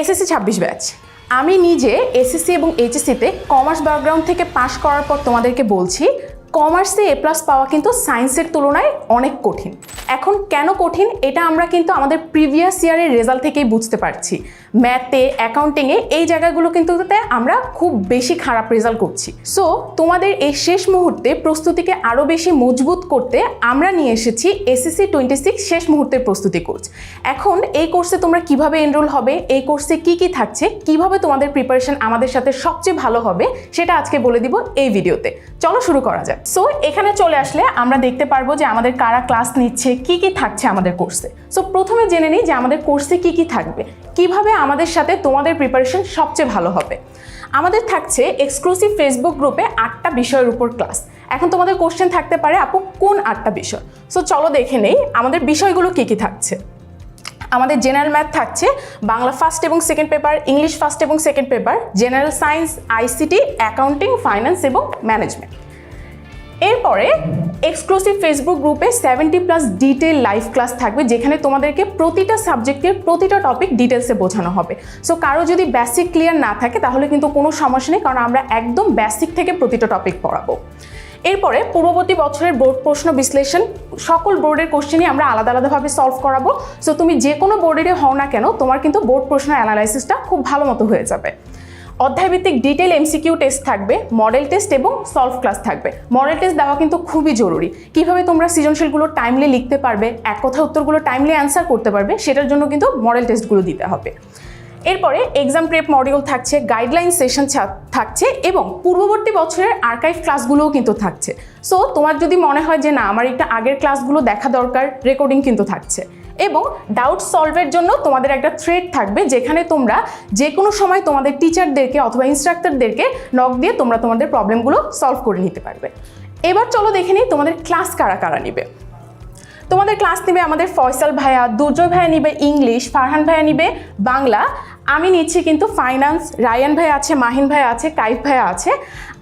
SSC ছাব্বিশ batch. আমি নিজে এসএসসি এবং এইচএসসিতে কমার্স ব্যাকগ্রাউন্ড থেকে পাশ করার পর তোমাদেরকে বলছি, কমার্সে এ প্লাস পাওয়া কিন্তু সায়েন্সের তুলনায় অনেক কঠিন। এখন কেন কঠিন? এটা আমরা কিন্তু আমাদের প্রিভিয়াস ইয়ারের রেজাল্ট থেকেই বুঝতে পারছি। ম্যাথে অ্যাকাউন্টিংয়ে এই জায়গাগুলো কিন্তু আমরা খুব বেশি খারাপ রেজাল্ট করছি। সো তোমাদের এই শেষ মুহূর্তে প্রস্তুতিকে আরও বেশি মজবুত করতে আমরা নিয়ে এসেছি এসএসসি টোয়েন্টি সিক্স শেষ মুহূর্তের প্রস্তুতি কোর্স এখন এই কোর্সে তোমরা কীভাবে এনরোল হবে, এই কোর্সে কি কি থাকছে, কীভাবে তোমাদের প্রিপারেশন আমাদের সাথে সবচেয়ে ভালো হবে, সেটা আজকে বলে দিব এই ভিডিওতে। চলো শুরু করা যাক। সো এখানে চলে আসলে আমরা দেখতে পারব যে আমাদের কারা ক্লাস নিচ্ছে, কি কি থাকছে আমাদের কোর্সে সো প্রথমে জেনে নিই যে আমাদের কোর্সে কি কি থাকবে। কীভাবে আমাদের সাথে তোমাদের প্রিপারেশন সবচেয়ে ভালো হবে। আমাদের থাকছে এক্সক্লুসিভ ফেসবুক গ্রুপে আটটা বিষয়ের উপর ক্লাস এখন তোমাদের কোশ্চেন থাকতে পারে, আপু, কোন আটটা বিষয়? সো চলো দেখে নেই, আমাদের বিষয়গুলো কি কি থাকছে। আমাদের জেনারেল ম্যাথ থাকছে, বাংলা ফার্স্ট এবং সেকেন্ড পেপার ইংলিশ ফার্স্ট এবং second paper general science ICT accounting finance এবং ম্যানেজমেন্ট এরপরে এক্সক্লুসিভ ফেসবুক গ্রুপে seventy plus detail live class থাকবে, যেখানে তোমাদেরকে প্রতিটা সাবজেক্টের প্রতিটা টপিক ডিটেলসে বোঝানো হবে। সো কারও যদি বেসিক ক্লিয়ার না থাকে, তাহলে কিন্তু কোনো সমস্যা নেই, কারণ আমরা একদম বেসিক থেকে প্রতিটা টপিক পড়াবো। এরপরে পূর্ববর্তী বছরের বোর্ড প্রশ্ন বিশ্লেষণ, সকল বোর্ডের কোশ্চেনই আমরা আলাদা আলাদাভাবে সলভ করাবো। সো তুমি যে কোনো বোর্ডেরই হও না কেন, তোমার কিন্তু বোর্ড প্রশ্ন অ্যানালাইসিসটা খুব ভালো মতো হয়ে যাবে। অধ্যায়ভিত্তিক ডিটেল এমসিকিউ টেস্ট থাকবে মডেল টেস্ট এবং সলভ ক্লাস থাকবে। মডেল টেস্ট দেওয়া কিন্তু খুবই জরুরি। কীভাবে তোমরা সৃজনশীলগুলো টাইমলি লিখতে পারবে, এক কথা উত্তরগুলো টাইমলি অ্যান্সার করতে পারবে, সেটার জন্য কিন্তু মডেল টেস্টগুলো দিতে হবে। এরপরে এক্সাম প্রেপ মডিউল থাকছে গাইডলাইন সেশন থাকছে এবং পূর্ববর্তী বছরের আর্কাইভ ক্লাসগুলোও কিন্তু থাকছে। সো তোমার যদি মনে হয় যে না, আমার একটা আগের ক্লাসগুলো দেখা দরকার রেকর্ডিং কিন্তু থাকছে। এবং ডাউট সলভের জন্য তোমাদের একটা থ্রেড থাকবে যেখানে তোমরা যে কোনো সময় তোমাদের টিচারদেরকে অথবা ইনস্ট্রাক্টরদেরকে নক দিয়ে তোমরা তোমাদের প্রবলেমগুলো সলভ করে নিতে পারবে। এবার চলো দেখে নিই তোমাদের ক্লাস কারা কারা নিবে। তোমাদের ক্লাস নিবে আমাদের ফয়সাল ভাইয়া, দুর্জয় ভাইয়া নিবে ইংলিশ, ফারহান ভাইয়া নিবে বাংলা, আমি নিচ্ছি কিন্তু ফাইন্যান্স রায়ান ভাই আছে, মাহিন ভাই আছে, কাইফ ভাইয়া আছে।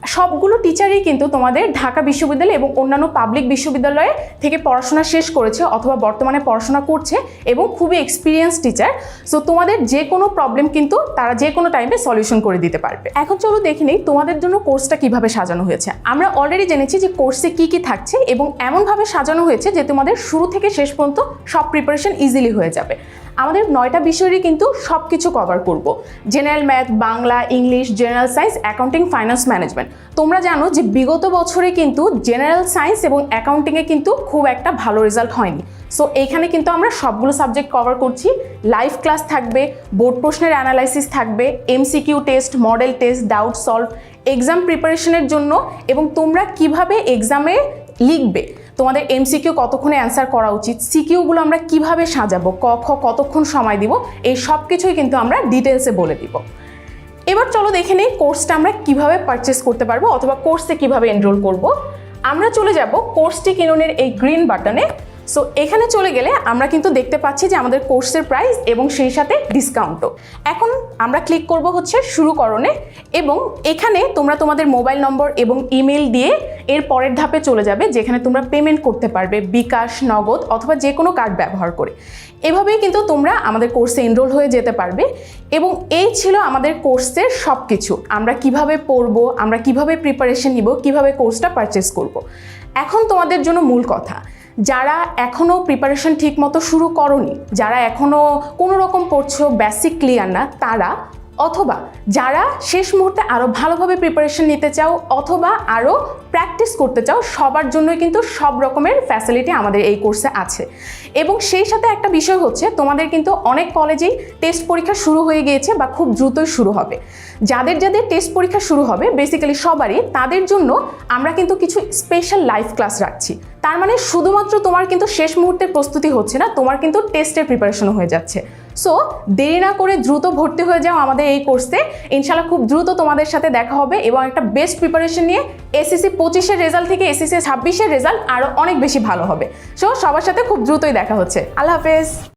সবগুলো টিচারই কিন্তু তোমাদের ঢাকা বিশ্ববিদ্যালয় এবং অন্যান্য পাবলিক বিশ্ববিদ্যালয়ে থেকে পড়াশোনা শেষ করেছে অথবা বর্তমানে পড়াশোনা করছে এবং খুবই এক্সপিরিয়েন্স টিচার সো তোমাদের যে কোনো প্রবলেম কিন্তু তারা যে কোনো টাইমে সলিউশন করে দিতে পারবে। এখন চলো দেখে নিই তোমাদের জন্য কোর্সটা কীভাবে সাজানো হয়েছে। আমরা অলরেডি জেনেছি যে কোর্সে কি কি থাকছে এবং এমনভাবে সাজানো হয়েছে যে তোমাদের শুরু থেকে শেষ পর্যন্ত সব প্রিপারেশন ইজিলি হয়ে যাবে। আমাদের নয়টা বিষয়েরই কিন্তু সব কিছু কভার করব। General math Bangla English general science accounting finance management তোমরা জানো যে বিগত বছরে কিন্তু জেনারেল সায়েন্স এবং অ্যাকাউন্টিংয়ে কিন্তু খুব একটা ভালো রেজাল্ট হয়নি। সো এইখানে কিন্তু আমরা সবগুলো সাবজেক্ট কভার করছি। লাইভ ক্লাস থাকবে, বোর্ড প্রশ্নের অ্যানালাইসিস থাকবে MCQ test model test doubt solve exam প্রিপারেশনের জন্য এবং তোমরা কীভাবে এক্সামে লিখবে? তোমাদের এমসিকিউ কতক্ষণে অ্যান্সার করা উচিত? সিকিউগুলো আমরা কীভাবে সাজাবো? ক কতক্ষণ সময় দিব? এই সব কিছুই কিন্তু আমরা ডিটেলসে বলে দিব। এবার চলো দেখে নেই কোর্সটা আমরা কীভাবে পারচেস করতে পারব অথবা কোর্সে কীভাবে এনরোল করব। আমরা চলে যাব কোর্সটি কিনুনের এই গ্রিন বাটনে সো এখানে চলে গেলে আমরা কিন্তু দেখতে পাচ্ছি যে আমাদের কোর্সের প্রাইস এবং সেই সাথে ডিসকাউন্টও এখন আমরা ক্লিক করব হচ্ছে শুরুকরণে এবং এখানে তোমরা তোমাদের মোবাইল নম্বর এবং ইমেল দিয়ে এর পরের ধাপে চলে যাবে যেখানে তোমরা পেমেন্ট করতে পারবে বিকাশ, নগদ অথবা যে কোনো কার্ড ব্যবহার করে। এভাবেই কিন্তু তোমরা আমাদের কোর্সে এনরোল হয়ে যেতে পারবে এবং এই ছিল আমাদের কোর্সের সব কিছু আমরা কীভাবে পড়ব, আমরা কীভাবে প্রিপারেশন নিব, কীভাবে কোর্সটা পারচেস করব। এখন তোমাদের জন্য মূল কথা। যারা এখনও প্রিপারেশন ঠিকমতো শুরু করনি, যারা এখনও কোনো রকম পড়ছো বেসিক ক্লিয়ার না, তারা অথবা যারা শেষ মুহূর্তে আরও ভালোভাবে প্রিপারেশন নিতে চাও, অথবা আরও প্র্যাকটিস করতে চাও, সবার জন্যই কিন্তু সব রকমের ফ্যাসিলিটি আমাদের এই কোর্সে আছে। এবং সেই সাথে একটা বিষয় হচ্ছে, তোমাদের কিন্তু অনেক কলেজেই টেস্ট পরীক্ষা শুরু হয়ে গিয়েছে বা খুব দ্রুতই শুরু হবে। যাদের যাদের টেস্ট পরীক্ষা শুরু হবে বেসিক্যালি সবারই, তাদের জন্য আমরা কিন্তু কিছু স্পেশাল লাইভ ক্লাস রাখছি। তার মানে শুধুমাত্র তোমার কিন্তু শেষ মুহূর্তের প্রস্তুতি হচ্ছে না, তোমার কিন্তু টেস্টের প্রিপারেশনও হয়ে যাচ্ছে। সো দেরি না করে দ্রুত ভর্তি হয়ে যাও আমাদের এই কোর্সে ইনশাল্লাহ খুব দ্রুত তোমাদের সাথে দেখা হবে এবং একটা বেস্ট প্রিপারেশন নিয়ে এসএসসি পঁচিশের রেজাল্ট থেকে এসএসসি ছাব্বিশের রেজাল্ট আরও অনেক বেশি ভালো হবে। সো সবার সাথে খুব দ্রুতই দেখা হচ্ছে। আল্লাহ হাফেজ।